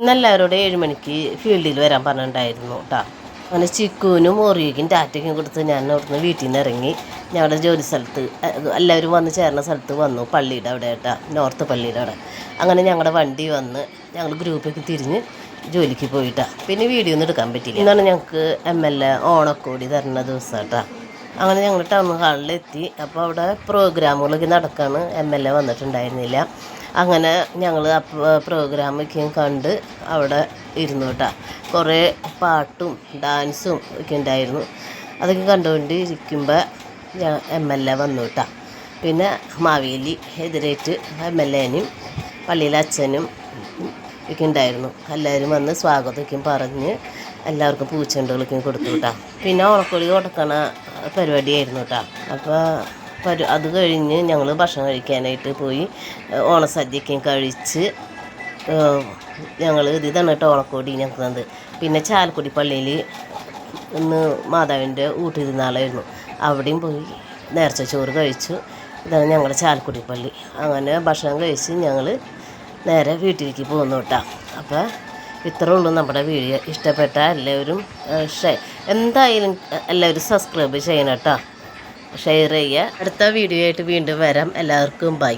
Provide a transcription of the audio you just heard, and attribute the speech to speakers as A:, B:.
A: ഇന്നെല്ലാവരോടും ഏഴ് മണിക്ക് ഫീൽഡിൽ വരാൻ പറഞ്ഞിട്ടുണ്ടായിരുന്നു കേട്ടോ അങ്ങനെ ചിക്കുവിനും ഓറിയയ്ക്കും ടാറ്റയ്ക്കും കൊടുത്ത് ഞാൻ അവിടുന്ന് വീട്ടിൽ നിന്ന് ഇറങ്ങി. ഞങ്ങളുടെ ജോലി സ്ഥലത്ത് എല്ലാവരും വന്ന് ചേർന്ന സ്ഥലത്ത് വന്നു പള്ളിയുടെ അവിടെ കേട്ടോ നോർത്ത് പള്ളിയുടെ അവിടെ. അങ്ങനെ ഞങ്ങളുടെ വണ്ടി വന്ന് ഞങ്ങൾ ഗ്രൂപ്പൊക്കെ തിരിഞ്ഞ് ജോലിക്ക് പോയിട്ടാ. പിന്നെ വീഡിയോ ഒന്നും എടുക്കാൻ പറ്റില്ല ഇന്നാണ് ഞങ്ങൾക്ക് എം എൽ എ ഓണക്കോടി തരുന്ന ദിവസം കേട്ടോ അങ്ങനെ ഞങ്ങൾ ടൗൺ ഹാളിലെത്തി. അപ്പോൾ അവിടെ പ്രോഗ്രാമുകളൊക്കെ നടക്കാണ്. എം എൽ എ വന്നിട്ടുണ്ടായിരുന്നില്ല. അങ്ങനെ ഞങ്ങൾ ആ പ്രോഗ്രാമൊക്കെയും കണ്ട് അവിടെ ഇരുന്നു കേട്ടോ. കുറേ പാട്ടും ഡാൻസും ഒക്കെ ഉണ്ടായിരുന്നു. അതൊക്കെ കണ്ടുകൊണ്ട് ഇരിക്കുമ്പോൾ ഞാൻ എം എൽ എ വന്നു കേട്ടോ. പിന്നെ മാവേലി എതിരേറ്റ് എം എൽ എനും പള്ളിയിലെ അച്ഛനും ഒക്കെ ഉണ്ടായിരുന്നു. എല്ലാവരും വന്ന് സ്വാഗതമൊക്കെ പറഞ്ഞ് എല്ലാവർക്കും പൂച്ചെണ്ടുകളൊക്കെ കൊടുത്തു കേട്ടോ. പിന്നെ ഓണക്കോടി കൊടുക്കണ പരിപാടിയായിരുന്നു കേട്ടോ. അപ്പോൾ പരി അത് കഴിഞ്ഞ് ഞങ്ങൾ ഭക്ഷണം കഴിക്കാനായിട്ട് പോയി. ഓണസദ്യക്കും കഴിച്ച് ഞങ്ങൾ ഇത് തന്നിട്ട് കേട്ടോ ഓണക്കോടി ഞങ്ങൾക്ക് പിന്നെ ചാലക്കുടി പള്ളിയിൽ ഇന്ന് മാതാവിന്റെ ഊട്ടിരുന്നാളായിരുന്നു. അവിടെയും പോയി നേർച്ച ചോറ് കഴിച്ചു. ഇതാണ് ഞങ്ങളുടെ ചാലക്കുടി പള്ളി. അങ്ങനെ ഭക്ഷണം കഴിച്ച് ഞങ്ങൾ നേരെ വീട്ടിലേക്ക് പോകുന്നു കേട്ടോ. അപ്പോൾ ഇത്രേ ഉള്ളൂ നമ്മുടെ വീഡിയോ. ഇഷ്ടപ്പെട്ട എല്ലാവരും ഷെയർ എന്തായാലും എല്ലാവരും സബ്സ്ക്രൈബ് ചെയ്യണം കേട്ടോ. ഷെയർ ചെയ്യുക. അടുത്ത വീഡിയോ ആയിട്ട് വീണ്ടും വരാം. എല്ലാവർക്കും ബൈ.